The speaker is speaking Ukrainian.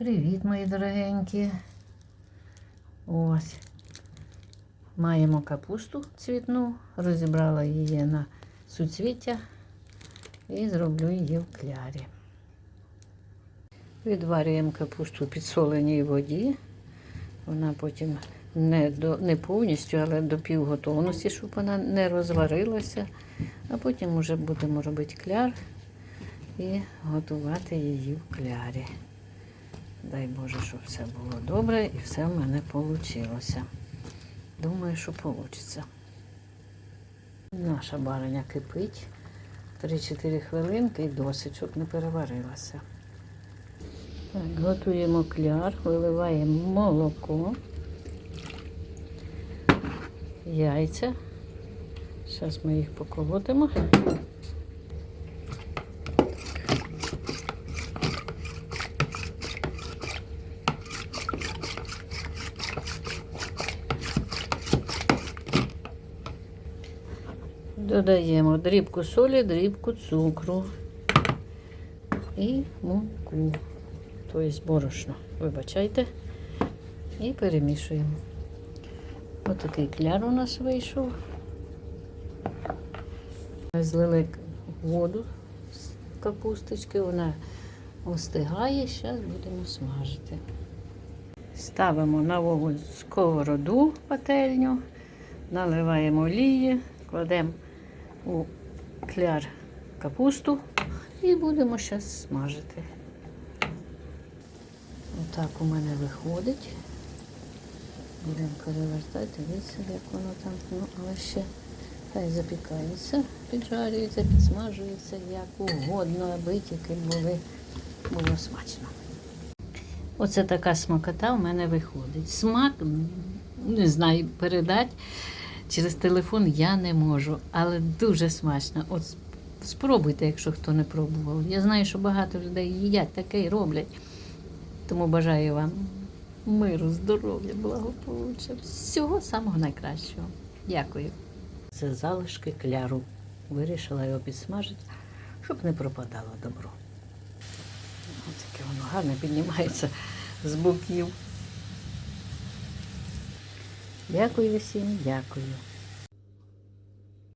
Привіт, мої дорогенькі. Ось. Маємо капусту цвітну, розібрала її на суцвіття і зроблю її в клярі. Відварюємо капусту в підсоленій воді. Вона потім не, до, не повністю, але до півготовності, щоб вона не розварилася. А потім вже будемо робити кляр і готувати її в клярі. Дай Боже, щоб все було добре і все в мене вийшло. Думаю, що вийде. Наша бариня кипить. 3-4 хвилинки і досить, щоб не переварилася. Так, готуємо кляр, виливаємо молоко, яйця. Зараз ми їх поколотимо. Додаємо дрібку солі, дрібку цукру і муку, тобто борошно, вибачайте, і перемішуємо. Ось такий кляр у нас вийшов. Злили воду з капусточки, вона остигає, зараз будемо смажити. Ставимо на вогонь сковороду пательню, наливаємо олії, кладемо у кляр капусту і будемо зараз смажити. Отак у мене виходить. Будемо перевертати, дивіться, як воно там, ну, але ще хай запікається, піджарюється, підсмажується, як угодно, аби тільки були, було смачно. Оце така смакота в мене виходить. Смак, не знаю, передати через телефон я не можу, але дуже смачно. От спробуйте, якщо хто не пробував. Я знаю, що багато людей їдять таке і роблять. Тому бажаю вам миру, здоров'я, благополуччя, всього самого найкращого. Дякую. Це залишки кляру. Вирішила його підсмажити, щоб не пропадало добро. Ось таке воно гарно піднімається з боків. Дякую всім, дякую.